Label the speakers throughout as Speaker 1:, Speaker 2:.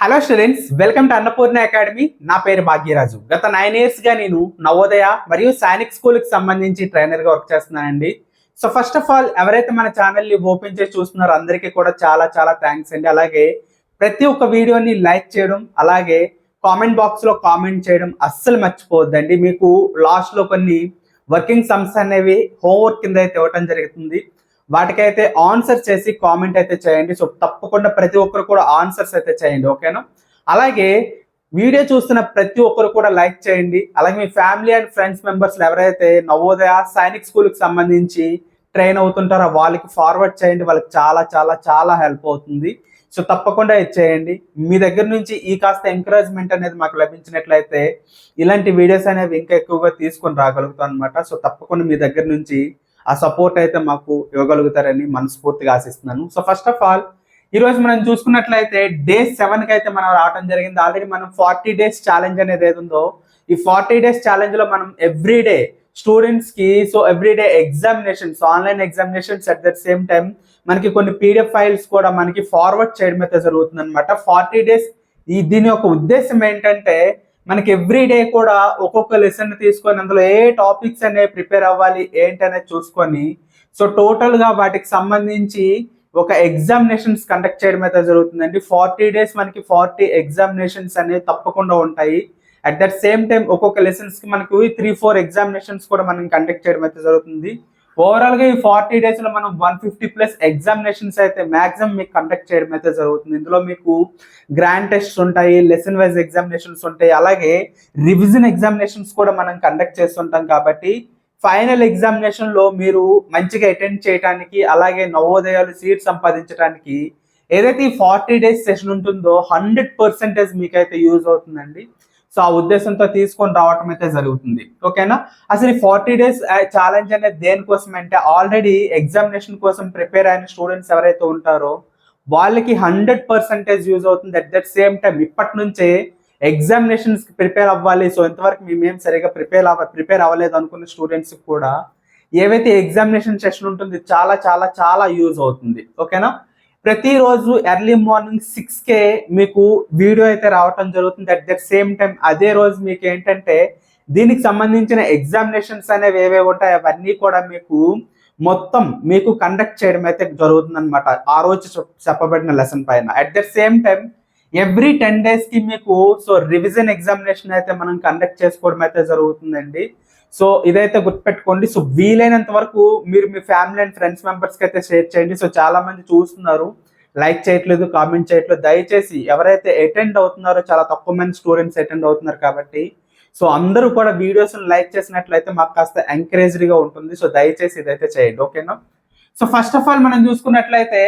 Speaker 1: Hello students welcome to Annapurna academy నా పేరు భాగ్యరాజు. గత నైన్ ఇయర్స్గా నేను నవోదయ మరియు సైనిక్ స్కూల్కి సంబంధించి ట్రైనర్గా వర్క్ చేస్తున్నానండి. సో ఫస్ట్ ఆఫ్ ఆల్ ఎవరైతే మన ఛానల్ని ఓపెన్ చేసి చూస్తున్నారో అందరికీ కూడా చాలా చాలా థ్యాంక్స్ అండి. అలాగే ప్రతి ఒక్క వీడియోని లైక్ చేయడం అలాగే కామెంట్ బాక్స్లో కామెంట్ చేయడం అస్సలు మర్చిపోవద్దండి. మీకు లాస్ట్లో కొన్ని వర్కింగ్ సమ్స్ అనేవి హోంవర్క్ కింద అయితే ఇవ్వటం జరుగుతుంది. వాటికైతే ఆన్సర్ చేసి కామెంట్ అయితే చేయండి. సో తప్పకుండా ప్రతి ఒక్కరు కూడా ఆన్సర్స్ అయితే చేయండి ఓకేనా అలాగే వీడియో చూస్తున్న ప్రతి ఒక్కరు కూడా లైక్ చేయండి. అలాగే మీ ఫ్యామిలీ అండ్ ఫ్రెండ్స్ మెంబర్స్ ఎవరైతే నవోదయ సైనిక్ స్కూల్కి సంబంధించి ట్రైన్ అవుతుంటారో వాళ్ళకి ఫార్వర్డ్ చేయండి. వాళ్ళకి చాలా చాలా చాలా హెల్ప్ అవుతుంది. సో తప్పకుండా ఇది చేయండి. మీ దగ్గర నుంచి ఈ కాస్త ఎంకరేజ్మెంట్ అనేది మాకు లభించినట్లయితే ఇలాంటి వీడియోస్ అనేవి ఇంకా ఎక్కువగా తీసుకొని రాగలుగుతాం అనమాట సో తప్పకుండా మీ దగ్గర నుంచి ఆ సపోర్ట్ అయితే మాకు ఇవ్వగలుగుతారని మనస్ఫూర్తిగా ఆశిస్తున్నాను. సో ఫస్ట్ ఆఫ్ ఆల్ ఈ రోజు మనం చూసుకున్నట్లయితే డే సెవెన్కి అయితే మనం రావడం జరిగింది. ఆల్రెడీ మనం ఫార్టీ డేస్ ఛాలెంజ్ అనేది ఏది ఉందో ఈ ఫార్టీ డేస్ ఛాలెంజ్లో మనం ఎవ్రీ డే స్టూడెంట్స్కి so every day examinations online examinations at the same time మనకి కొన్ని పీడిఎఫ్ ఫైల్స్ కూడా మనకి ఫార్వర్డ్ చేయడం అయితే జరుగుతుంది అనమాట ఫార్టీ డేస్ ఈ దీని యొక్క ఉద్దేశం ఏంటంటే మనకి ఎవ్రీ డే కూడా ఒక్కొక్క లెసన్ తీసుకొని అందులో ఏ టాపిక్స్ అనేవి ప్రిపేర్ అవ్వాలి ఏంటి అనేది చూసుకొని సో టోటల్గా వాటికి సంబంధించి ఒక ఎగ్జామినేషన్స్ కండక్ట్ చేయడం అయితే జరుగుతుందండి. ఫార్టీ డేస్ మనకి ఫార్టీ ఎగ్జామినేషన్స్ అనేవి తప్పకుండా ఉంటాయి. అట్ దట్ సేమ్ టైం ఒక్కొక్క లెసన్స్కి మనకి త్రీ ఫోర్ ఎగ్జామినేషన్స్ కూడా మనం కండక్ట్ చేయడం అయితే జరుగుతుంది. ఓవరాల్గా ఈ ఫార్టీ డేస్లో మనం వన్ ఫిఫ్టీ ప్లస్ ఎగ్జామినేషన్స్ అయితే మాక్సిమం మీకు కండక్ట్ చేయడం అయితే జరుగుతుంది. ఇందులో మీకు గ్రాండ్ టెస్ట్ ఉంటాయి లెసన్ వైజ్ ఎగ్జామినేషన్స్ ఉంటాయి అలాగే రివిజన్ ఎగ్జామినేషన్స్ కూడా మనం కండక్ట్ చేస్తుంటాం కాబట్టి ఫైనల్ ఎగ్జామినేషన్లో మీరు మంచిగా అటెండ్ చేయడానికి అలాగే నవోదయాలు సీట్ సంపాదించడానికి ఏదైతే ఈ ఫార్టీ డేస్ సెషన్ ఉంటుందో హండ్రెడ్ పర్సెంటేజ్ మీకైతే యూజ్ అవుతుందండి. సో ఆ ఉద్దేశంతో తీసుకొని రావటం అయితే జరుగుతుంది. ఓకేనా? అసలు ఈ ఫార్టీ డేస్ ఛాలెంజ్ అనేది దేనికోసం అంటే ఆల్రెడీ ఎగ్జామినేషన్ కోసం ప్రిపేర్ అయిన స్టూడెంట్స్ ఎవరైతే ఉంటారో వాళ్ళకి హండ్రెడ్ పర్సెంటేజ్ యూజ్ అవుతుంది అట్ దట్ సేమ్ టైం ఇప్పటి నుంచే ఎగ్జామినేషన్స్ ప్రిపేర్ అవ్వాలి. సో ఇంతవరకు మేమేం సరిగా ప్రిపేర్ అవ ప్రిపేర్ అవ్వలేదు అనుకున్న స్టూడెంట్స్ కూడా ఏవైతే ఎగ్జామినేషన్ సెషన్ ఉంటుంది చాలా చాలా చాలా యూజ్ అవుతుంది. ఓకేనా? ప్రతిరోజు ఎర్లీ మార్నింగ్ సిక్స్ కే మీకు వీడియో అయితే రావటం జరుగుతుంది. అట్ దట్ సేమ్ టైం అదే రోజు మీకు ఏంటంటే దీనికి సంబంధించిన ఎగ్జామినేషన్స్ అనేవి ఏవేవి ఉంటాయి అవన్నీ కూడా మీకు మొత్తం మీకు కండక్ట్ చేయడం అయితే జరుగుతుంది అనమాట ఆ రోజు చెప్పబడిన లెసన్ పైన. At the same time every ten డేస్కి మీకు సో రివిజన్ ఎగ్జామినేషన్ అయితే మనం కండక్ట్ చేసుకోవడం అయితే జరుగుతుందండి. సో ఇదైతే గుర్తుపెట్టుకోండి. సో వీలైనంత వరకు మీరు మీ ఫ్యామిలీ అండ్ ఫ్రెండ్స్ మెంబర్స్కి అయితే షేర్ చేయండి. సో చాలా మంది చూస్తున్నారు. లైక్ చేయట్లేదు కామెంట్ చేయట్లేదు. దయచేసి ఎవరైతే అటెండ్ అవుతున్నారో చాలా తక్కువ మంది స్టూడెంట్స్ అటెండ్ అవుతున్నారు కాబట్టి సో అందరూ కూడా వీడియోస్ లైక్ చేసినట్లయితే మాకు కాస్త ఎంకరేజ్డ్గా ఉంటుంది. సో దయచేసి ఇదైతే చేయండి. ఓకేనా? సో ఫస్ట్ ఆఫ్ ఆల్ మనం చూసుకున్నట్లయితే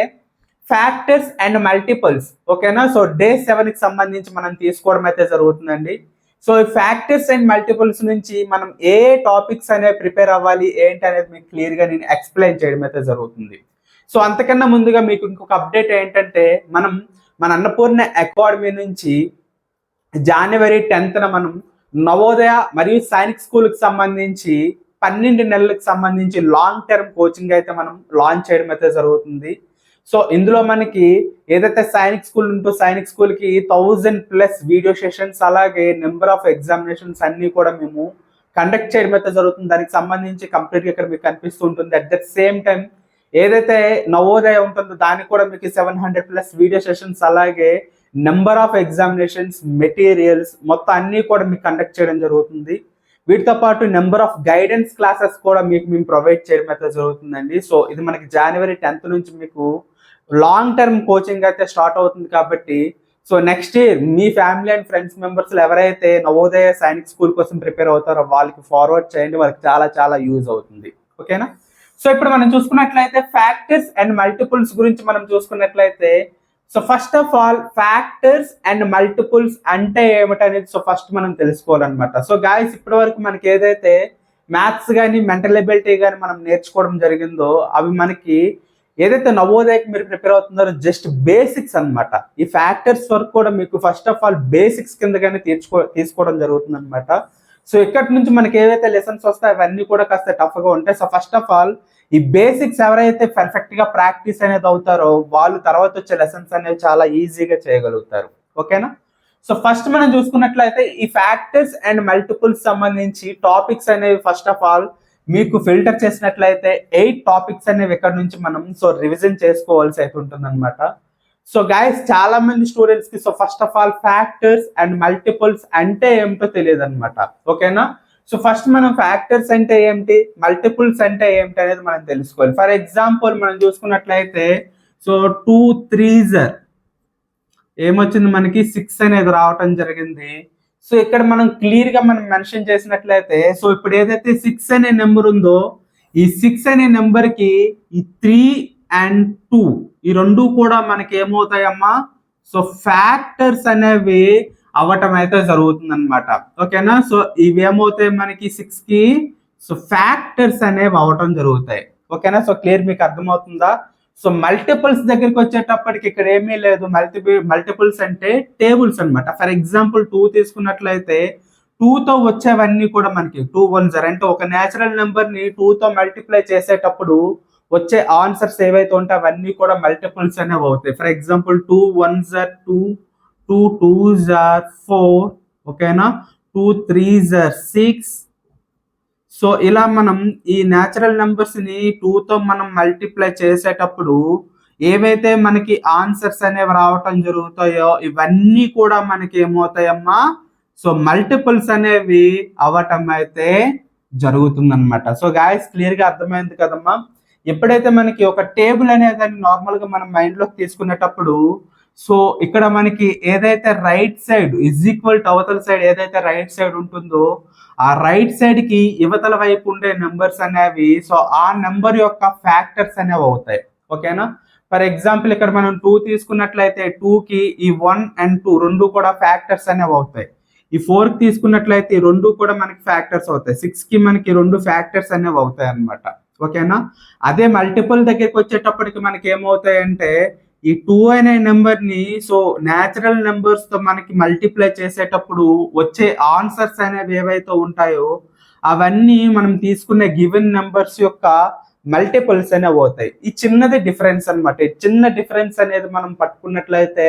Speaker 1: ఫ్యాక్టర్స్ అండ్ మల్టిపుల్స్. ఓకేనా? సో డే సెవెన్కి సంబంధించి మనం తీసుకోవడం అయితే జరుగుతుందండి. సో ఈ ఫ్యాక్టర్స్ అండ్ మల్టిపుల్స్ నుంచి మనం ఏ టాపిక్స్ అనేవి ప్రిపేర్ అవ్వాలి ఏంటి అనేది మీకు క్లియర్గా నేను ఎక్స్ప్లెయిన్ చేయడం అయితే జరుగుతుంది. సో అంతకన్నా ముందుగా మీకు ఇంకొక అప్డేట్ ఏంటంటే మనం మన అన్నపూర్ణ అకాడమీ నుంచి జనవరి టెన్త్న మనం నవోదయ మరియు సైనిక్ స్కూల్కి సంబంధించి పన్నెండు నెలలకు సంబంధించి లాంగ్ టర్మ్ కోచింగ్ అయితే మనం లాంచ్ చేయడం అయితే జరుగుతుంది. సో ఇందులో మనకి ఏదైతే సైనిక్ స్కూల్ ఉంటుందో సైనిక్ స్కూల్కి థౌజండ్ ప్లస్ వీడియో సెషన్స్ అలాగే నెంబర్ ఆఫ్ ఎగ్జామినేషన్స్ అన్ని కూడా మేము కండక్ట్ చేయడం అయితే జరుగుతుంది. దానికి సంబంధించి కంప్లీట్గా ఇక్కడ మీకు కనిపిస్తూ ఉంటుంది. అట్ ద సేమ్ టైం ఏదైతే నవోదయ ఉంటుందో దానికి కూడా మీకు seven hundred plus video sessions అలాగే నెంబర్ ఆఫ్ ఎగ్జామినేషన్స్ మెటీరియల్స్ మొత్తం అన్ని కూడా మీకు కండక్ట్ చేయడం జరుగుతుంది. వీటితో పాటు నెంబర్ ఆఫ్ గైడెన్స్ క్లాసెస్ కూడా మీకు మేము ప్రొవైడ్ చేయడం అయితే జరుగుతుందండి. సో ఇది మనకి జనవరి టెన్త్ నుంచి మీకు లాంగ్ టర్మ్ కోచింగ్ అయితే స్టార్ట్ అవుతుంది కాబట్టి సో నెక్స్ట్ ఇయర్ మీ ఫ్యామిలీ అండ్ ఫ్రెండ్స్ మెంబర్స్ ఎవరైతే నవోదయ సైనిక్ స్కూల్ కోసం ప్రిపేర్ అవుతారో వాళ్ళకి ఫార్వర్డ్ చేయండి వాళ్ళకి చాలా చాలా యూజ్ అవుతుంది. ఓకేనా? సో ఇప్పుడు మనం చూసుకున్నట్లయితే ఫ్యాక్టర్స్ అండ్ మల్టిపుల్స్ గురించి మనం చూసుకున్నట్లయితే so first of all factors and multiples అంటే ఏమిటనేది సో ఫస్ట్ మనం తెలుసుకోవాలన్నమాట. సో గాయస్ ఇప్పటి వరకు మనకి ఏదైతే మ్యాథ్స్ కానీ మెంటల్ ఎబిలిటీ కానీ మనం నేర్చుకోవడం జరిగిందో అవి మనకి ఏదైతే నవోదయకి మీరు ప్రిపేర్ అవుతున్నారో జస్ట్ బేసిక్స్ అనమాట ఈ ఫ్యాక్టర్స్ వరకు కూడా మీకు ఫస్ట్ ఆఫ్ ఆల్ బేసిక్స్ కిందగానే తీర్చుకో తీసుకోవడం జరుగుతుంది అనమాట సో ఇక్కడి నుంచి మనకి ఏవైతే లెసన్స్ వస్తాయి అవన్నీ కూడా కాస్త టఫ్గా ఉంటాయి. సో ఫస్ట్ ఆఫ్ ఆల్ ఈ బేసిక్స్ ఎవరైతే పర్ఫెక్ట్గా ప్రాక్టీస్ అనేది అవుతారో వాళ్ళు తర్వాత వచ్చే లెసన్స్ అనేవి చాలా ఈజీగా చేయగలుగుతారు. ఓకేనా సో ఫస్ట్ మనం చూసుకున్నట్లయితే ఈ ఫ్యాక్టర్స్ అండ్ మల్టిపుల్స్ సంబంధించి టాపిక్స్ అనేవి ఫస్ట్ ఆఫ్ ఆల్ మీకు ఫిల్టర్ చేసినట్లయితే ఎయిట్ టాపిక్స్ అనేవి ఇక్కడ నుంచి మనం సో రివిజన్ చేసుకోవాల్సి అయితే ఉంటుంది సో గైస్ చాలా మంది స్టూడెంట్స్కి so first of all factors and multiples అంటే ఏమిటో తెలియదు అనమాట ఓకేనా సో ఫస్ట్ మనం ఫ్యాక్టర్స్ అంటే ఏంటి మల్టిపుల్స్ అంటే ఏమిటి అనేది మనం తెలుసుకోవాలి. ఫర్ ఎగ్జాంపుల్ మనం చూసుకున్నట్లయితే సో టూ త్రీజర్ ఏమొచ్చింది మనకి? సిక్స్ అనేది రావటం జరిగింది. సో ఇక్కడ మనం క్లియర్గా మనం మెన్షన్ చేసినట్లయితే సో ఇప్పుడు ఏదైతే సిక్స్ అనే నెంబర్ ఉందో ఈ సిక్స్ అనే నెంబర్కి ఈ త్రీ అండ్ టూ ఈ రెండు కూడా మనకి ఏమవుతాయమ్మా సో ఫ్యాక్టర్స్ అనేవి అవ్వటం అయితే జరుగుతుంది అనమాట ఓకేనా? సో ఇవేమవుతాయి మనకి సిక్స్కి సో ఫ్యాక్టర్స్ అనేవి అవ్వటం జరుగుతాయి. ఓకేనా? సో క్లియర్ మీకు అర్థమవుతుందా? సో మల్టిపుల్స్ దగ్గరికి వచ్చేటప్పటికి ఇక్కడ ఏమీ లేదు. మల్టిపుల్ మల్టిపుల్స్ అంటే టేబుల్స్ అన్నమాట. ఫర్ ఎగ్జాంపుల్ టూ తీసుకున్నట్లయితే టూ తో వచ్చేవన్నీ కూడా మనకి టూ వన్ జర్ అంటే ఒక నేచురల్ నెంబర్ని టూ తో మల్టిప్లై చేసేటప్పుడు వచ్చే ఆన్సర్స్ ఏవైతే ఉంటే అవన్నీ కూడా మల్టిపుల్స్ అనేవి అవుతాయి. ఫర్ ఎగ్జాంపుల్ టూ వన్ జర్ టూ టూ టూ జర్ ఫోర్ ఓకేనా? టూ త్రీ జర్ సిక్స్ సో ఇలా మనం ఈ న్యాచురల్ నెంబర్స్ని టూ తో మనం మల్టిప్లై చేసేటప్పుడు ఏవైతే మనకి ఆన్సర్స్ అనేవి రావటం జరుగుతాయో ఇవన్నీ కూడా మనకి ఏమవుతాయమ్మా? సో మల్టిపుల్స్ అనేవి అవ్వటం అయితే జరుగుతుందన్నమాట. సో గాయస్ క్లియర్గా అర్థమైంది కదమ్మా? ఎప్పుడైతే మనకి ఒక టేబుల్ అనేది నార్మల్గా మనం మైండ్లోకి తీసుకునేటప్పుడు సో ఇక్కడ మనకి ఏదైతే right side is equal to అవతల సైడ్ ఏదైతే రైట్ సైడ్ ఉంటుందో ఆ రైట్ సైడ్కి యువతల వైపు ఉండే నెంబర్స్ అనేవి సో ఆ నెంబర్ యొక్క ఫ్యాక్టర్స్ అనేవి అవుతాయి. ఓకేనా ఫర్ ఎగ్జాంపుల్ ఇక్కడ మనం టూ తీసుకున్నట్లయితే టూ కి ఈ వన్ అండ్ టూ రెండు కూడా ఫ్యాక్టర్స్ అనేవి అవుతాయి. ఈ ఫోర్ తీసుకున్నట్లయితే ఈ రెండు కూడా మనకి ఫ్యాక్టర్స్ అవుతాయి. సిక్స్కి మనకి రెండు ఫ్యాక్టర్స్ అనేవి అవుతాయి అనమాట ఓకేనా అదే మల్టిపుల్ దగ్గరికి వచ్చేటప్పటికి మనకి ఏమవుతాయంటే ఈ టూ అనే నెంబర్ని సో న్యాచురల్ నెంబర్స్తో మనకి మల్టిప్లై చేసేటప్పుడు వచ్చే ఆన్సర్స్ అనేవి ఏవైతే ఉంటాయో అవన్నీ మనం తీసుకునే గివెన్ నెంబర్స్ యొక్క మల్టిపుల్స్ అనేవి అవుతాయి ఈ చిన్నది డిఫరెన్స్ అనమాట చిన్న డిఫరెన్స్ అనేది మనం పట్టుకున్నట్లయితే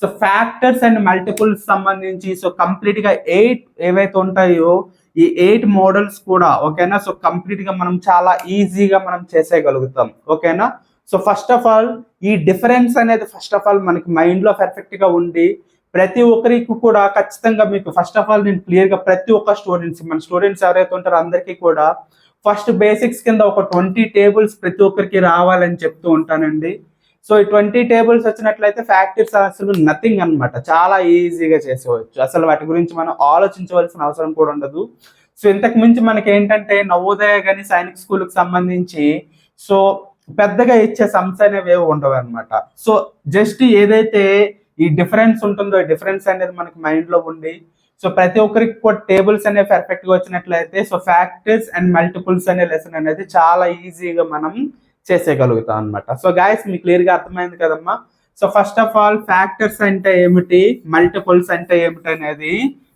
Speaker 1: సో ఫ్యాక్టర్స్ అండ్ మల్టిపుల్స్ సంబంధించి సో కంప్లీట్గా ఎయిట్ ఏవైతే ఉంటాయో ఈ ఎయిట్ మోడల్స్ కూడా ఓకేనా సో కంప్లీట్గా మనం చాలా ఈజీగా మనం చేసేయగలుగుతాం. ఓకేనా సో ఫస్ట్ ఆఫ్ ఆల్ ఈ డిఫరెన్స్ అనేది ఫస్ట్ ఆఫ్ ఆల్ మనకి మైండ్లో పెర్ఫెక్ట్గా ఉండి ప్రతి ఒక్కరికి కూడా ఖచ్చితంగా మీకు ఫస్ట్ ఆఫ్ ఆల్ నేను క్లియర్గా ప్రతి ఒక్క స్టూడెంట్స్ మన స్టూడెంట్స్ ఎవరైతే ఉంటారో అందరికీ కూడా ఫస్ట్ బేసిక్స్ కింద ఒక ట్వంటీ టేబుల్స్ ప్రతి ఒక్కరికి రావాలని చెప్తూ ఉంటానండి. సో ఈ ట్వంటీ టేబుల్స్ వచ్చినట్లయితే ఫ్యాక్టరీస్ అసలు నథింగ్ అన్నమాట. చాలా ఈజీగా చేసేవచ్చు అసలు వాటి గురించి మనం ఆలోచించవలసిన అవసరం కూడా ఉండదు. సో ఇంతకు మించి మనకి ఏంటంటే నవోదయ కానీ సైనిక్ స్కూల్కి సంబంధించి సో పెద్దగా ఇచ్చే సమస్య అనేవి ఏవి ఉండవు అనమాట సో జస్ట్ ఏదైతే ఈ డిఫరెన్స్ ఉంటుందో డిఫరెన్స్ అనేది మనకి మైండ్లో ఉండి సో ప్రతి ఒక్కరికి కూడా టేబుల్స్ అనేవి పర్ఫెక్ట్గా వచ్చినట్లయితే సో ఫ్యాక్టర్స్ అండ్ మల్టిపుల్స్ అనే లెసన్ అనేది చాలా ఈజీగా మనం చేసేయగలుగుతాం అనమాట సో గాయస్ మీకు క్లియర్గా అర్థమైంది కదమ్మా? So first of all factors అంటే ఏమిటి? మల్టిపుల్స్ అంటే ఏమిటి అనేది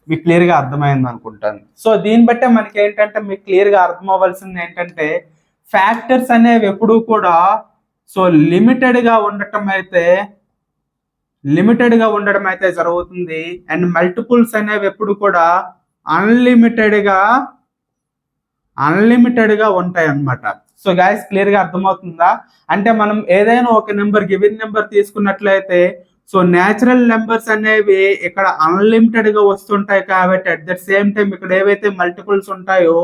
Speaker 1: మీకు క్లియర్గా అర్థమైంది అనుకుంటాను. సో దీన్ని బట్టే మనకి ఏంటంటే మీకు క్లియర్గా అర్థం అవ్వాల్సింది ఏంటంటే ఫ్యాక్టర్స్ అనేవి ఎప్పుడూ కూడా సో లిమిటెడ్గా ఉండటం అయితే లిమిటెడ్గా ఉండడం అయితే జరుగుతుంది. అండ్ మల్టిపుల్స్ అనేవి ఎప్పుడు కూడా అన్లిమిటెడ్గా అన్లిమిటెడ్ ఉంటాయి అన్నమాట సో గాయస్ క్లియర్గా అర్థమవుతుందా? అంటే మనం ఏదైనా ఒక నెంబర్ గివెన్ నెంబర్ తీసుకున్నట్లయితే సో న్యాచురల్ నెంబర్స్ అనేవి ఇక్కడ అన్లిమిటెడ్గా వస్తుంటాయి కాబట్టి అట్ ద సేమ్ టైం ఇక్కడ ఏవైతే మల్టిపుల్స్ ఉంటాయో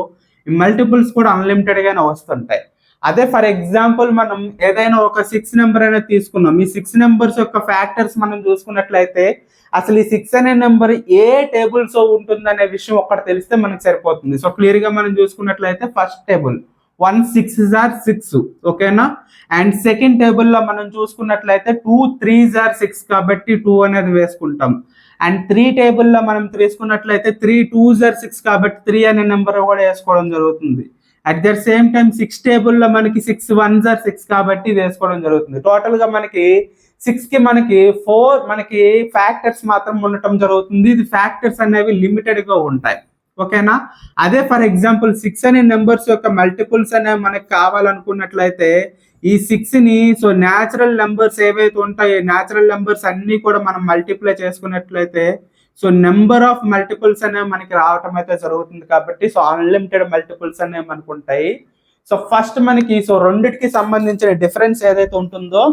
Speaker 1: ఈ మల్టిపుల్స్ కూడా అన్లిమిటెడ్ గానే వస్తుంటాయి. అదే ఫర్ ఎగ్జాంపుల్ మనం ఏదైనా ఒక సిక్స్ నెంబర్ అనేది తీసుకున్నాం ఈ సిక్స్ నెంబర్స్ యొక్క ఫ్యాక్టర్స్ మనం చూసుకున్నట్లయితే అసలు ఈ సిక్స్ అనే నెంబర్ ఏ టేబుల్స్ ఉంటుందనే విషయం ఒక్కటి తెలిస్తే మనకు సరిపోతుంది. సో క్లియర్గా మనం చూసుకున్నట్లయితే ఫస్ట్ టేబుల్ వన్ సిక్స్ జార్ సిక్స్ ఓకేనా అండ్ సెకండ్ టేబుల్లో మనం చూసుకున్నట్లయితే టూ త్రీ జార్ సిక్స్ కాబట్టి టూ అనేది వేసుకుంటాం. అండ్ త్రీ టేబుల్లో మనం తీసుకున్నట్లయితే త్రీ టూ జర్ సిక్స్ కాబట్టి త్రీ అనే నెంబర్ కూడా వేసుకోవడం జరుగుతుంది. At the same time six టేబుల్లో మనకి సిక్స్ వన్ జర్ సిక్స్ కాబట్టి ఇది వేసుకోవడం జరుగుతుంది. టోటల్గా మనకి సిక్స్కి మనకి ఫోర్ మనకి ఫ్యాక్టర్స్ మాత్రం ఉండటం జరుగుతుంది. ఇది ఫ్యాక్టర్స్ అనేవి లిమిటెడ్గా ఉంటాయి. ఓకేనా? అదే ఫర్ ఎగ్జాంపుల్ సిక్స్ అనే నెంబర్స్ యొక్క మల్టిపుల్స్ అనే మనకి కావాలనుకున్నట్లయితే ఈ సిక్స్ని సో న్యాచురల్ నెంబర్స్ ఏవైతే ఉంటాయో న్యాచురల్ నెంబర్స్ అన్ని కూడా మనం మల్టిప్లై చేసుకున్నట్లయితే సో నెంబర్ ఆఫ్ మల్టిపుల్స్ అనేవి మనకి రావటం అయితే జరుగుతుంది కాబట్టి సో అన్లిమిటెడ్ మల్టిపుల్స్ అనేవి మనకు ఉంటాయి. సో ఫస్ట్ మనకి సో రెండిటికి సంబంధించిన డిఫరెన్స్ ఏదైతే ఉంటుందో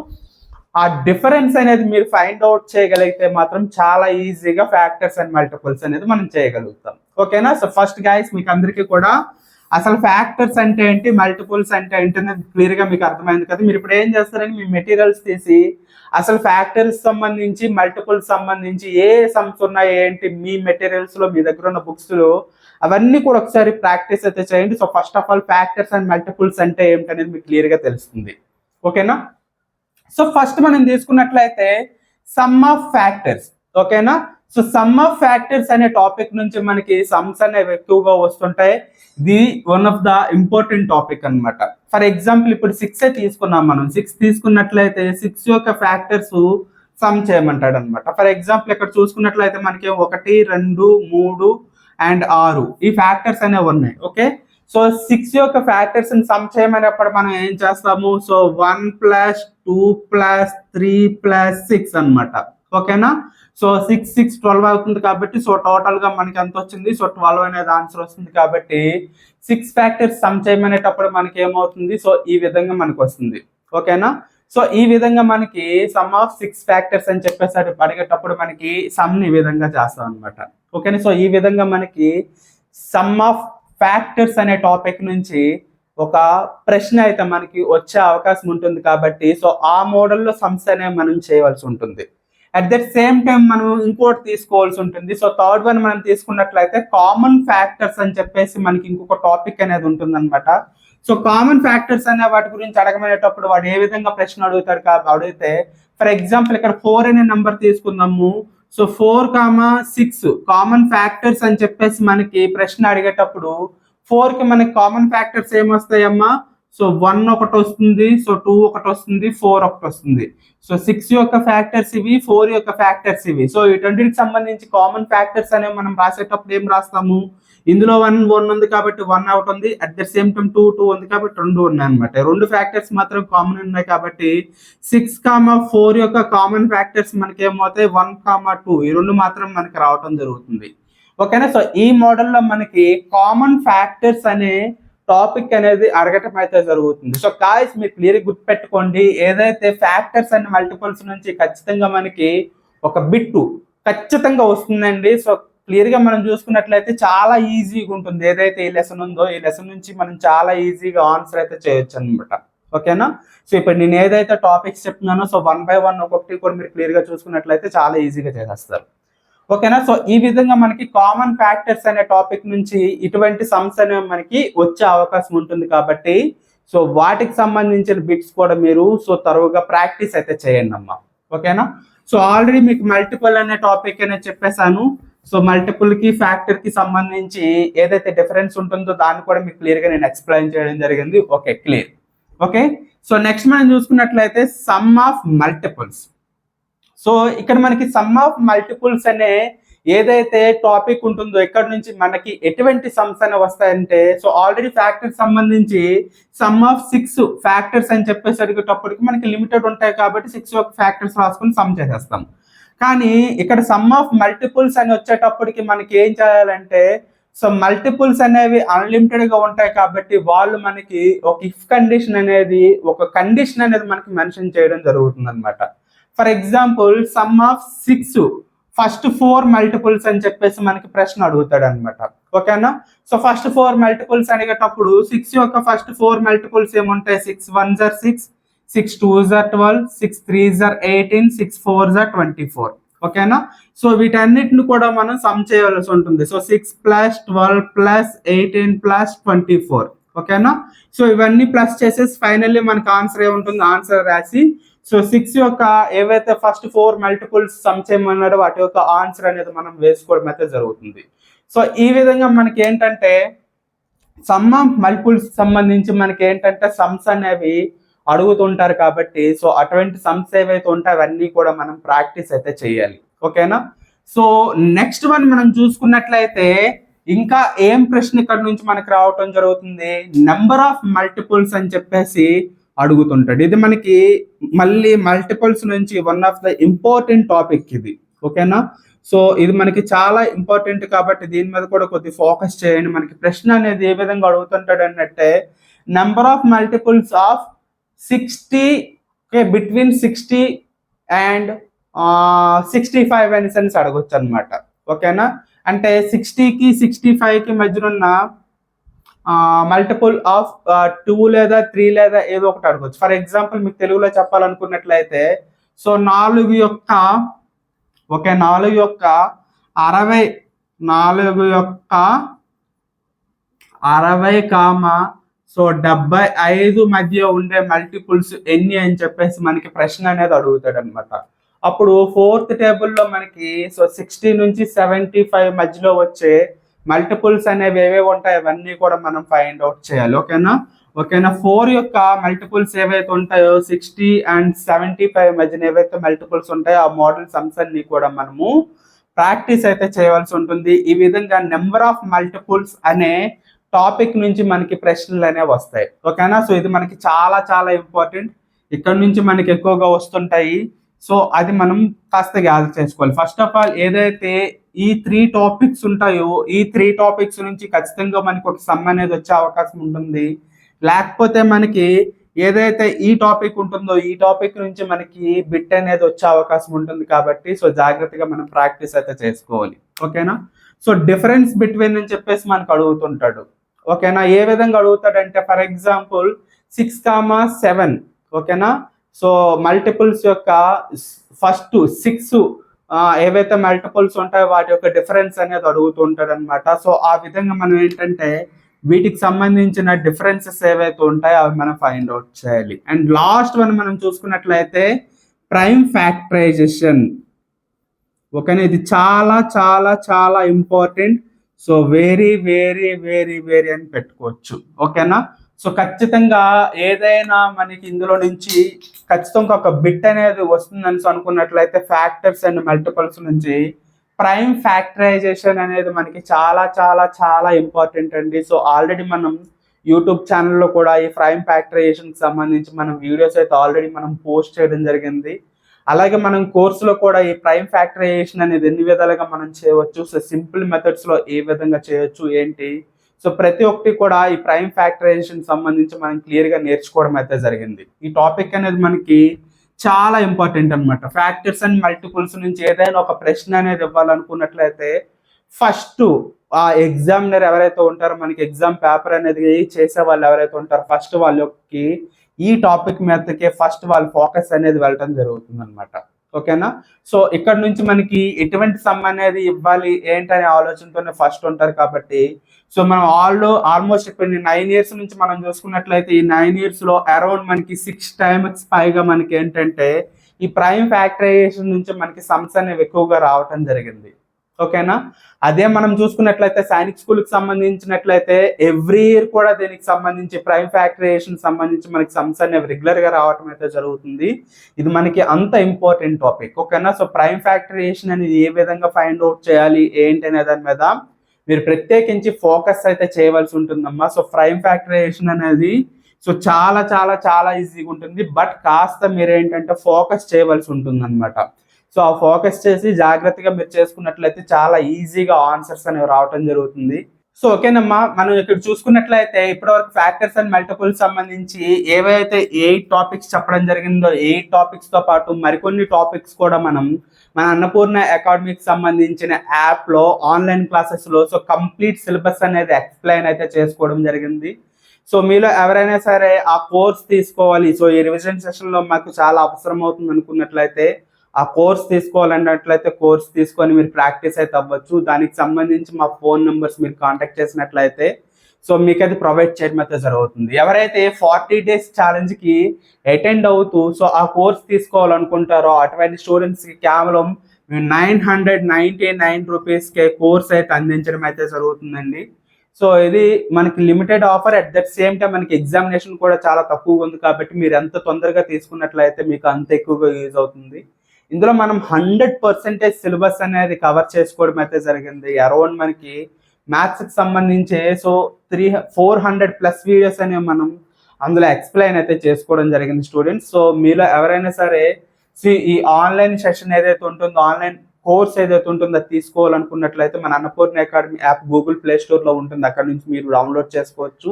Speaker 1: ఆ డిఫరెన్స్ అనేది మీరు ఫైండ్ అవుట్ చేయగలిగితే మాత్రం చాలా ఈజీగా ఫ్యాక్టర్స్ అండ్ మల్టిపుల్స్ అనేది మనం చేయగలుగుతాం. ఓకేనా? సో ఫస్ట్ గైస్ మీకు అందరికీ కూడా అసలు ఫ్యాక్టర్స్ అంటే ఏంటి మల్టిపుల్స్ అంటే ఏంటి అనేది క్లియర్గా మీకు అర్థమైంది కదా. మీరు ఇప్పుడు ఏం చేస్తారని మీ మెటీరియల్స్ తీసి అసలు ఫ్యాక్టర్స్ సంబంధించి మల్టిపుల్స్ సంబంధించి ఏ సమ్స్ ఉన్నాయి ఏంటి మీ మెటీరియల్స్లో మీ దగ్గర ఉన్న బుక్స్లో అవన్నీ కూడా ఒకసారి ప్రాక్టీస్ అయితే చేయండి. So first of all factors and multiples అంటే ఏమిటనేది మీకు క్లియర్గా తెలుస్తుంది. ఓకేనా? సో ఫస్ట్ మనం తీసుకున్నట్లయితే సమ్ ఆఫ్ ఫ్యాక్టర్స్ ఓకేనా? సో సమ్ ఆఫ్ ఫ్యాక్టర్స్ అనే టాపిక్ నుంచి మనకి సమ్స్ అనేవి ఎక్కువగా వస్తుంటాయి. ఇది one of the important topic అన్నమాట. ఫర్ ఎగ్జాంపుల్ ఇప్పుడు సిక్స్ తీసుకున్నాం మనం. సిక్స్ తీసుకున్నట్లయితే సిక్స్ యొక్క ఫ్యాక్టర్స్ సమ్ చేయమంటాడు అనమాట ఫర్ ఎగ్జాంపుల్ ఇక్కడ చూసుకున్నట్లయితే మనకి ఒకటి రెండు మూడు అండ్ ఆరు. ఈ ఫ్యాక్టర్స్ అనేవి ఉన్నాయి. ఓకే సో సిక్స్ యొక్క ఫ్యాక్టర్స్ సమ్ చేయమనేప్పుడు మనం ఏం చేస్తాము? So one plus two plus three plus six అన్నమాట. ఓకేనా సో సిక్స్ సిక్స్ ట్వెల్వ్ అవుతుంది కాబట్టి సో టోటల్గా మనకి ఎంత వచ్చింది? సో ట్వెల్వ్ అనేది ఆన్సర్ వస్తుంది కాబట్టి సిక్స్ ఫ్యాక్టర్స్ సమ్ చేయమనేటప్పుడు మనకి ఏమవుతుంది? సో ఈ విధంగా మనకు వస్తుంది. ఓకేనా సో ఈ విధంగా మనకి సమ్ ఆఫ్ సిక్స్ ఫ్యాక్టర్స్ అని చెప్పేసి అడిగేటప్పుడు మనకి సమ్ ఈ విధంగా చేస్తాం అనమాట ఓకేనా సో ఈ విధంగా మనకి సమ్ ఆఫ్ ఫ్యాక్టర్స్ అనే టాపిక్ నుంచి ఒక ప్రశ్న అయితే మనకి వచ్చే అవకాశం ఉంటుంది కాబట్టి సో ఆ మోడల్లో సమ్స్ అనేవి మనం చేయవలసి ఉంటుంది. అట్ దట్ సేమ్ టైం మనం ఇంకోటి తీసుకోవాల్సి ఉంటుంది. సో థర్డ్ వన్ మనం తీసుకున్నట్లయితే కామన్ ఫ్యాక్టర్స్ అని చెప్పేసి మనకి ఇంకొక టాపిక్ అనేది ఉంటుంది అనమాట సో కామన్ ఫ్యాక్టర్స్ అనే వాటి గురించి అడగమనేటప్పుడు వాడు ఏ విధంగా ప్రశ్న అడుగుతాడు కాబట్టి అడిగితే ఫర్ ఎగ్జాంపుల్ ఇక్కడ ఫోర్ అనే నెంబర్ తీసుకుందాము. So four comma six common factors అని చెప్పేసి మనకి ప్రశ్న అడిగేటప్పుడు ఫోర్కి మనకి కామన్ ఫ్యాక్టర్స్ ఏమొస్తాయమ్మా? సో వన్ ఒకటి వస్తుంది సో టూ ఒకటి వస్తుంది ఫోర్ ఒకటి వస్తుంది. సో సిక్స్ యొక్క ఫ్యాక్టర్స్ ఇవి ఫోర్ యొక్క ఫ్యాక్టర్స్ ఇవి. సో వీటన్నిటికి సంబంధించి కామన్ ఫ్యాక్టర్స్ అనేవి మనం రాసేటప్పుడు ఏం రాస్తాము? ఇందులో వన్ వన్ ఉంది కాబట్టి వన్ అవుట్ ఉంది. At the same time two two ఉంది కాబట్టి రెండు ఉన్నాయి అనమాట రెండు ఫ్యాక్టర్స్ మాత్రం కామన్ ఉన్నాయి కాబట్టి సిక్స్ కామా ఫోర్ యొక్క కామన్ ఫ్యాక్టర్స్ మనకి ఏమవుతాయి? వన్ కామా టూ ఈ రెండు మాత్రం మనకి రావటం జరుగుతుంది. ఓకేనా సో ఈ మోడల్లో మనకి కామన్ ఫ్యాక్టర్స్ అనే టాపిక్ అనేది అడగటం అయితే జరుగుతుంది. సో కాయస్ మీరు క్లియర్ గుర్తుపెట్టుకోండి. ఏదైతే ఫ్యాక్టర్స్ అండ్ మల్టిపుల్స్ నుంచి ఖచ్చితంగా మనకి ఒక బిట్టు ఖచ్చితంగా వస్తుందండి. సో క్లియర్గా మనం చూసుకున్నట్లయితే చాలా ఈజీగా ఉంటుంది. ఏదైతే ఈ లెసన్ ఉందో ఈ లెసన్ నుంచి మనం చాలా ఈజీగా ఆన్సర్ అయితే చేయొచ్చు అనమాట ఓకేనా సో ఇప్పుడు నేను ఏదైతే టాపిక్స్ చెప్తున్నానో సో వన్ బై వన్ ఒక్కొక్కటి కూడా మీరు క్లియర్గా చూసుకున్నట్లయితే చాలా ఈజీగా చేసేస్తారు. ఓకేనా? సో ఈ విధంగా మనకి కామన్ ఫ్యాక్టర్స్ అనే టాపిక్ నుంచి ఇటువంటి సమ్స్ అనేవి మనకి వచ్చే అవకాశం ఉంటుంది కాబట్టి సో వాటికి సంబంధించిన బిట్స్ కూడా మీరు సో తరువుగా ప్రాక్టీస్ అయితే చేయండి అమ్మా. ఓకేనా? సో ఆల్రెడీ మీకు మల్టిపుల్ అనే టాపిక్ అనేది చెప్పేశాను. సో మల్టిపుల్కి ఫ్యాక్టర్కి సంబంధించి ఏదైతే డిఫరెన్స్ ఉంటుందో దాన్ని కూడా మీకు క్లియర్గా నేను ఎక్స్ప్లెయిన్ చేయడం జరిగింది. Okay clear okay? So next మనం చూసుకున్నట్లయితే సమ్ ఆఫ్ మల్టిపుల్స్ సో ఇక్కడ మనకి సమ్ ఆఫ్ మల్టిపుల్స్ అనే ఏదైతే టాపిక్ ఉంటుందో ఇక్కడ నుంచి మనకి ఎటువంటి సమ్స్ అని వస్తాయంటే సో ఆల్రెడీ ఫ్యాక్టర్స్ సంబంధించి సమ్ ఆఫ్ సిక్స్ ఫ్యాక్టర్స్ అని చెప్పేసి మనకి లిమిటెడ్ ఉంటాయి కాబట్టి సిక్స్ ఫ్యాక్టర్స్ రాసుకుని సమ్ చేసేస్తాం. కానీ ఇక్కడ సమ్ ఆఫ్ మల్టిపుల్స్ అని వచ్చేటప్పటికి మనకి ఏం చేయాలంటే సో మల్టిపుల్స్ అనేవి అన్లిమిటెడ్గా ఉంటాయి కాబట్టి వాళ్ళు మనకి ఒక ఇఫ్ కండిషన్ అనేది ఒక కండిషన్ అనేది మనకి మెన్షన్ చేయడం జరుగుతుంది అనమాట for example sum of six first four multiples అని చెప్పేసి మనకి ప్రశ్న అడుగుతాడు అనమాట ఓకేనా? సో ఫస్ట్ ఫోర్ మల్టిపుల్స్ అడిగేటప్పుడు సిక్స్ యొక్క ఫస్ట్ ఫోర్ మల్టిపుల్స్ ఏముంటాయి? సిక్స్ వన్ జర్ సిక్స్ సిక్స్ టూ జర్ ట్వెల్వ్ సిక్స్ త్రీ జర్ ఎయిటీన్ సిక్స్ ఫోర్ జర్ ట్వంటీ ఫోర్ ఓకేనా? సో వీటన్నిటిని కూడా మనం సమ్ చేయవలసి ఉంటుంది. So six plus twelve plus eighteen plus twenty four ఓకేనా? సో ఇవన్నీ ప్లస్ చేసేసి ఫైనల్లీ మనకి ఆన్సర్ ఏముంటుంది? ఆన్సర్ రాసి సో సిక్స్ యొక్క ఏవైతే ఫస్ట్ ఫోర్ మల్టిపుల్స్ సమ్ చేయమన్నాడో వాటి యొక్క ఆన్సర్ అనేది మనం వేసుకోవడం అయితే జరుగుతుంది. సో ఈ విధంగా మనకి ఏంటంటే సమ్ ఆఫ్ మల్టిపుల్స్ సంబంధించి మనకి ఏంటంటే సమ్స్ అనేవి అడుగుతుంటారు కాబట్టి సో అటువంటి సమ్స్ ఏవైతే ఉంటాయి అవన్నీ కూడా మనం ప్రాక్టీస్ అయితే చేయాలి. ఓకేనా సో నెక్స్ట్ వన్ మనం చూసుకున్నట్లయితే ఇంకా ఏం ప్రశ్న ఇక్కడ నుంచి మనకి రావటం జరుగుతుంది? నెంబర్ ఆఫ్ మల్టిపుల్స్ అని చెప్పేసి అడుగుతుంటాడు. ఇది మనకి మళ్ళీ మల్టిపుల్స్ నుంచి one of the important topic ఇది. ఓకేనా సో ఇది మనకి చాలా ఇంపార్టెంట్ కాబట్టి దీని మీద కూడా కొద్ది ఫోకస్ చేయండి. మనకి ప్రశ్న అనేది ఏ విధంగా అడుగుతుంటాడు అన్నట్టే number of multiples of sixty okay between sixty and sixty five అని సెన్స్ అడగొచ్చు అనమాట ఓకేనా అంటే సిక్స్టీకి సిక్స్టీ ఫైవ్కి మధ్యన ఉన్న మల్టిపుల్ ఆఫ్ టూ లేదా త్రీ లేదా ఏదో ఒకటి అడగొచ్చు. ఫర్ ఎగ్జాంపుల్ మీకు తెలుగులో చెప్పాలనుకున్నట్లయితే సో నాలుగు యొక్క ఓకే నాలుగు యొక్క అరవై నాలుగు యొక్క అరవై కామ సో డెబ్బై ఐదు మధ్య ఉండే మల్టిపుల్స్ ఎన్ని అని చెప్పేసి మనకి ప్రశ్న అనేది అడుగుతాడు అనమాట అప్పుడు ఫోర్త్ టేబుల్లో మనకి సో సిక్స్టీ నుంచి సెవెంటీ ఫైవ్ మధ్యలో వచ్చే మల్టిపుల్స్ అనేవి ఏవేవి ఉంటాయి అవన్నీ కూడా మనం ఫైండ్ అవుట్ చేయాలి ఓకేనా? ఓకేనా? ఫోర్ యొక్క మల్టిపుల్స్ ఏవైతే ఉంటాయో సిక్స్టీ అండ్ సెవెంటీ ఫైవ్ మధ్యన ఏవైతే మల్టిపుల్స్ ఉంటాయో ఆ మోడల్ సమ్స్ అన్ని కూడా మనము ప్రాక్టీస్ అయితే చేయవలసి ఉంటుంది. ఈ విధంగా నెంబర్ ఆఫ్ మల్టిపుల్స్ అనే టాపిక్ నుంచి మనకి ప్రశ్నలు అనేవి వస్తాయి. ఓకేనా? సో ఇది మనకి చాలా చాలా ఇంపార్టెంట్ ఇక్కడ నుంచి మనకి ఎక్కువగా వస్తుంటాయి. సో అది మనం కాస్త గ్యాదర్ చేసుకోవాలి. ఫస్ట్ ఆఫ్ ఆల్ ఏదైతే ఈ త్రీ టాపిక్స్ ఉంటాయో ఈ త్రీ టాపిక్స్ నుంచి ఖచ్చితంగా మనకి ఒక సమ్ అనేది వచ్చే అవకాశం ఉంటుంది. లేకపోతే మనకి ఏదైతే ఈ టాపిక్ ఉంటుందో ఈ టాపిక్ నుంచి మనకి బిట్ అనేది వచ్చే అవకాశం ఉంటుంది కాబట్టి సో జాగ్రత్తగా మనం ప్రాక్టీస్ అయితే చేసుకోవాలి. ఓకేనా? సో డిఫరెన్స్ బిట్వీన్ అని చెప్పేసి మనకు అడుగుతుంటాడు. ఓకేనా? ఏ విధంగా అడుగుతాడంటే for example six comma seven ఓకేనా? సో మల్టిపుల్స్ యొక్క ఫస్ట్ సిక్స్ ఏవైతే మల్టిపుల్స్ ఉంటాయో వాటి యొక్క డిఫరెన్స్ అనేది అడుగుతూ ఉంటాడు అనమాట సో ఆ విధంగా మనం ఏంటంటే వీటికి సంబంధించిన డిఫరెన్సెస్ ఏవైతే ఉంటాయో అవి మనం ఫైండ్ అవుట్ చేయాలి. అండ్ లాస్ట్ వన్ మనం చూసుకున్నట్లయితే ప్రైమ్ ఫ్యాక్టరైజేషన్ ఓకేనా? ఇది చాలా చాలా చాలా important so very very very very అని పెట్టుకోవచ్చు. ఓకేనా? సో ఖచ్చితంగా ఏదైనా మనకి ఇందులో నుంచి ఖచ్చితంగా ఒక బిట్ అనేది వస్తుందని అనుకున్నట్లయితే ఫ్యాక్టర్స్ అండ్ మల్టిపల్స్ నుంచి ప్రైమ్ ఫ్యాక్టరైజేషన్ అనేది మనకి చాలా చాలా చాలా ఇంపార్టెంట్ అండి. సో ఆల్రెడీ మనం యూట్యూబ్ ఛానల్లో కూడా ఈ ప్రైమ్ ఫ్యాక్టరైజేషన్కి సంబంధించి మనం వీడియోస్ అయితే ఆల్రెడీ మనం పోస్ట్ చేయడం జరిగింది. అలాగే మనం కోర్సులో కూడా ఈ ప్రైమ్ ఫ్యాక్టరైజేషన్ అనేది ఎన్ని విధాలుగా మనం చేయవచ్చు? సో సింపుల్ మెథడ్స్లో ఏ విధంగా చేయొచ్చు? ఏంటి? సో ప్రతి ఒక్కటి కూడా ఈ ప్రైమ్ ఫ్యాక్టరైజేషన్ సంబంధించి మనం క్లియర్గా నేర్చుకోవడం అయితే జరిగింది. ఈ టాపిక్ అనేది మనకి చాలా ఇంపార్టెంట్ అనమాట ఫ్యాక్టర్స్ అండ్ మల్టిపుల్స్ నుంచి ఏదైనా ఒక ప్రశ్న అనేది ఇవ్వాలనుకున్నట్లయితే ఫస్ట్ ఆ ఎగ్జామినర్ ఎవరైతే ఉంటారో మనకి ఎగ్జామ్ పేపర్ అనేది చేసే వాళ్ళు ఎవరైతే ఉంటారో ఫస్ట్ వాళ్ళకి ఈ టాపిక్ మీదకే ఫస్ట్ వాళ్ళ ఫోకస్ అనేది వెళ్ళటం జరుగుతుంది అనమాట ఓకేనా? సో ఇక్కడ నుంచి మనకి ఎటువంటి సమ్ అనేది ఇవ్వాలి ఏంటనే ఆలోచనతోనే ఫస్ట్ ఉంటారు కాబట్టి సో మనం ఆల్ ఆల్మోస్ట్ ఇప్పుడు నైన్ ఇయర్స్ నుంచి మనం చూసుకున్నట్లయితే ఈ నైన్ ఇయర్స్లో అరౌండ్ మనకి సిక్స్ టైమ్స్ పైగా మనకి ఏంటంటే ఈ ప్రైమ్ ఫ్యాక్టరైజేషన్ నుంచి మనకి సమ్స్ అనేవి ఎక్కువగా రావటం జరిగింది. ఓకేనా? అదే మనం చూసుకున్నట్లయితే సైనిక్ స్కూల్కి సంబంధించినట్లయితే ఎవ్రీ ఇయర్ కూడా దీనికి సంబంధించి ప్రైమ్ ఫ్యాక్టరేషన్ సంబంధించి మనకి సమ్స్ అనేవి రెగ్యులర్గా రావటం అయితే జరుగుతుంది. ఇది మనకి అంత ఇంపార్టెంట్ టాపిక్ ఓకేనా? సో ప్రైమ్ ఫ్యాక్టరేషన్ అనేది ఏ విధంగా ఫైండ్ అవుట్ చేయాలి? ఏంటి అనే దాని మీద మీరు ప్రత్యేకించి ఫోకస్ అయితే చేయవలసి ఉంటుందమ్మా. సో ప్రైమ్ ఫ్యాక్టరేషన్ అనేది సో చాలా చాలా చాలా ఈజీగా ఉంటుంది. బట్ కాస్త మీరు ఏంటంటే ఫోకస్ చేయవలసి ఉంటుంది అనమాట సో ఆ ఫోకస్ చేసి జాగ్రత్తగా మీరు చేసుకున్నట్లయితే చాలా ఈజీగా ఆన్సర్స్ అనేవి రావటం జరుగుతుంది. సో ఓకేనమ్మా మనం ఇక్కడ చూసుకున్నట్లయితే ఇప్పటివరకు ఫ్యాక్టర్స్ అండ్ మల్టిపుల్ సంబంధించి ఏవైతే ఎయిట్ టాపిక్స్ చెప్పడం జరిగిందో ఎయిట్ టాపిక్స్తో పాటు మరికొన్ని టాపిక్స్ కూడా మనం మన అన్నపూర్ణ అకాడమీకి సంబంధించిన యాప్లో ఆన్లైన్ క్లాసెస్లో సో కంప్లీట్ సిలబస్ అనేది ఎక్స్ప్లెయిన్ అయితే చేసుకోవడం జరిగింది. సో మీలో ఎవరైనా సరే ఆ కోర్స్ తీసుకోవాలి. సో ఈ రివిజన్ సెషన్లో మాకు చాలా అవసరం అవుతుంది అనుకున్నట్లయితే ఆ కోర్స్ తీసుకోవాలన్నట్లయితే కోర్స్ తీసుకొని మీరు ప్రాక్టీస్ అయితే అవ్వచ్చు. దానికి సంబంధించి మా ఫోన్ నెంబర్స్ మీరు కాంటాక్ట్ చేసినట్లయితే సో మీకు అది ప్రొవైడ్ చేయడం అయితే జరుగుతుంది. ఎవరైతే ఫార్టీ డేస్ ఛాలెంజ్కి అటెండ్ అవుతూ సో ఆ కోర్స్ తీసుకోవాలనుకుంటారో అటువంటి స్టూడెంట్స్కి కేవలం నైన్ హండ్రెడ్ నైంటీ నైన్ రూపీస్కే కోర్స్ అయితే అందించడం అయితే జరుగుతుందండి. సో ఇది మనకి limited offer. At that same time మనకి ఎగ్జామినేషన్ కూడా చాలా తక్కువగా ఉంది కాబట్టి మీరు ఎంత తొందరగా తీసుకున్నట్లయితే మీకు అంత ఎక్కువగా యూజ్ అవుతుంది. ఇందులో మనం హండ్రెడ్ పర్సెంటేజ్ సిలబస్ అనేది కవర్ చేసుకోవడం అయితే జరిగింది. అరౌండ్ మనకి మ్యాథ్స్కి సంబంధించి so three four hundred plus videos అనేవి మనం అందులో ఎక్స్ప్లెయిన్ అయితే చేసుకోవడం జరిగింది స్టూడెంట్స్. సో మీలో ఎవరైనా సరే ఈ ఆన్లైన్ సెషన్ ఏదైతే ఉంటుందో ఆన్లైన్ కోర్స్ ఏదైతే ఉంటుందో అది తీసుకోవాలనుకున్నట్లయితే మన Annapurna academy app Google play స్టోర్లో ఉంటుంది. అక్కడ నుంచి మీరు డౌన్లోడ్ చేసుకోవచ్చు.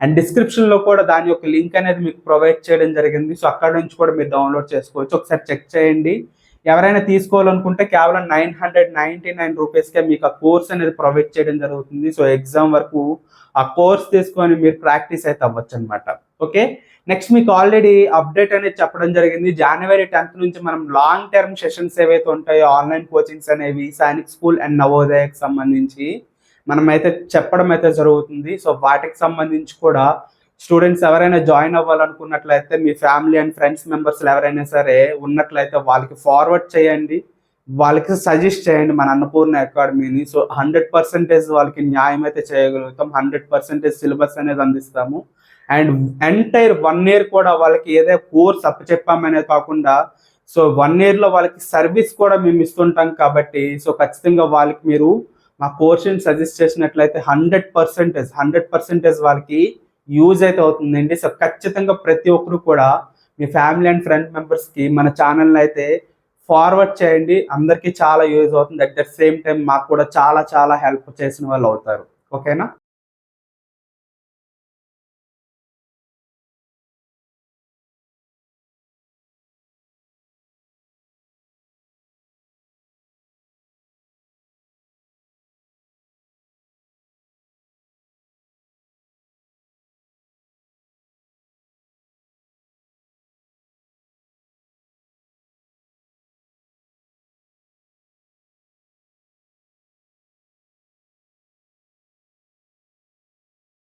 Speaker 1: అండ్ డిస్క్రిప్షన్లో కూడా దాని యొక్క లింక్ అనేది మీకు ప్రొవైడ్ చేయడం జరిగింది. సో అక్కడ నుంచి కూడా మీరు డౌన్లోడ్ చేసుకోవచ్చు. ఒకసారి చెక్ చేయండి. ఎవరైనా తీసుకోవాలనుకుంటే కేవలం నైన్ హండ్రెడ్ నైన్టీ నైన్ రూపీస్కే మీకు ఆ కోర్స్ అనేది ప్రొవైడ్ చేయడం జరుగుతుంది. సో ఎగ్జామ్ వరకు ఆ కోర్స్ తీసుకొని మీరు ప్రాక్టీస్ అయితే అవ్వచ్చు అనమాట ఓకే? నెక్స్ట్ మీకు ఆల్రెడీ అప్డేట్ అనేది చెప్పడం జరిగింది. జనవరి టెన్త్ నుంచి మనం లాంగ్ టర్మ్ సెషన్స్ ఏవైతే ఉంటాయో ఆన్లైన్ కోచింగ్స్ అనేవి సైనిక్ స్కూల్ అండ్ నవోదయకు సంబంధించి మనం అయితే చెప్పడం అయితే జరుగుతుంది. సో వాటికి సంబంధించి కూడా స్టూడెంట్స్ ఎవరైనా జాయిన్ అవ్వాలనుకున్నట్లయితే మీ ఫ్యామిలీ అండ్ ఫ్రెండ్స్ మెంబర్స్ ఎవరైనా సరే ఉన్నట్లయితే వాళ్ళకి ఫార్వర్డ్ చేయండి. వాళ్ళకి సజెస్ట్ చేయండి మన అన్నపూర్ణ అకాడమీని. సో హండ్రెడ్ పర్సెంటేజ్ వాళ్ళకి న్యాయం అయితే చేయగలుగుతాం. హండ్రెడ్ పర్సెంటేజ్ సిలబస్ అనేది అందిస్తాము. అండ్ ఎంటైర్ వన్ ఇయర్ కూడా వాళ్ళకి ఏదైనా కోర్స్ అప్పచెప్పామనేది కాకుండా సో వన్ ఇయర్లో వాళ్ళకి సర్వీస్ కూడా మేము ఇస్తుంటాం కాబట్టి సో ఖచ్చితంగా వాళ్ళకి మీరు మా కోర్స్ని సజెస్ట్ చేసినట్లయితే హండ్రెడ్ పర్సెంటేజ్ హండ్రెడ్ పర్సెంటేజ్ వాళ్ళకి యూజ్ అయితే అవుతుందండి. సో ఖచ్చితంగా ప్రతి ఒక్కరు కూడా మీ ఫ్యామిలీ అండ్ ఫ్రెండ్ మెంబర్స్కి మన ఛానల్ని అయితే ఫార్వర్డ్ చేయండి. అందరికీ చాలా యూజ్ అవుతుంది. అట్ ద సేమ్ టైం మాకు కూడా చాలా చాలా హెల్ప్ చేసిన వాళ్ళు అవుతారు. ఓకేనా?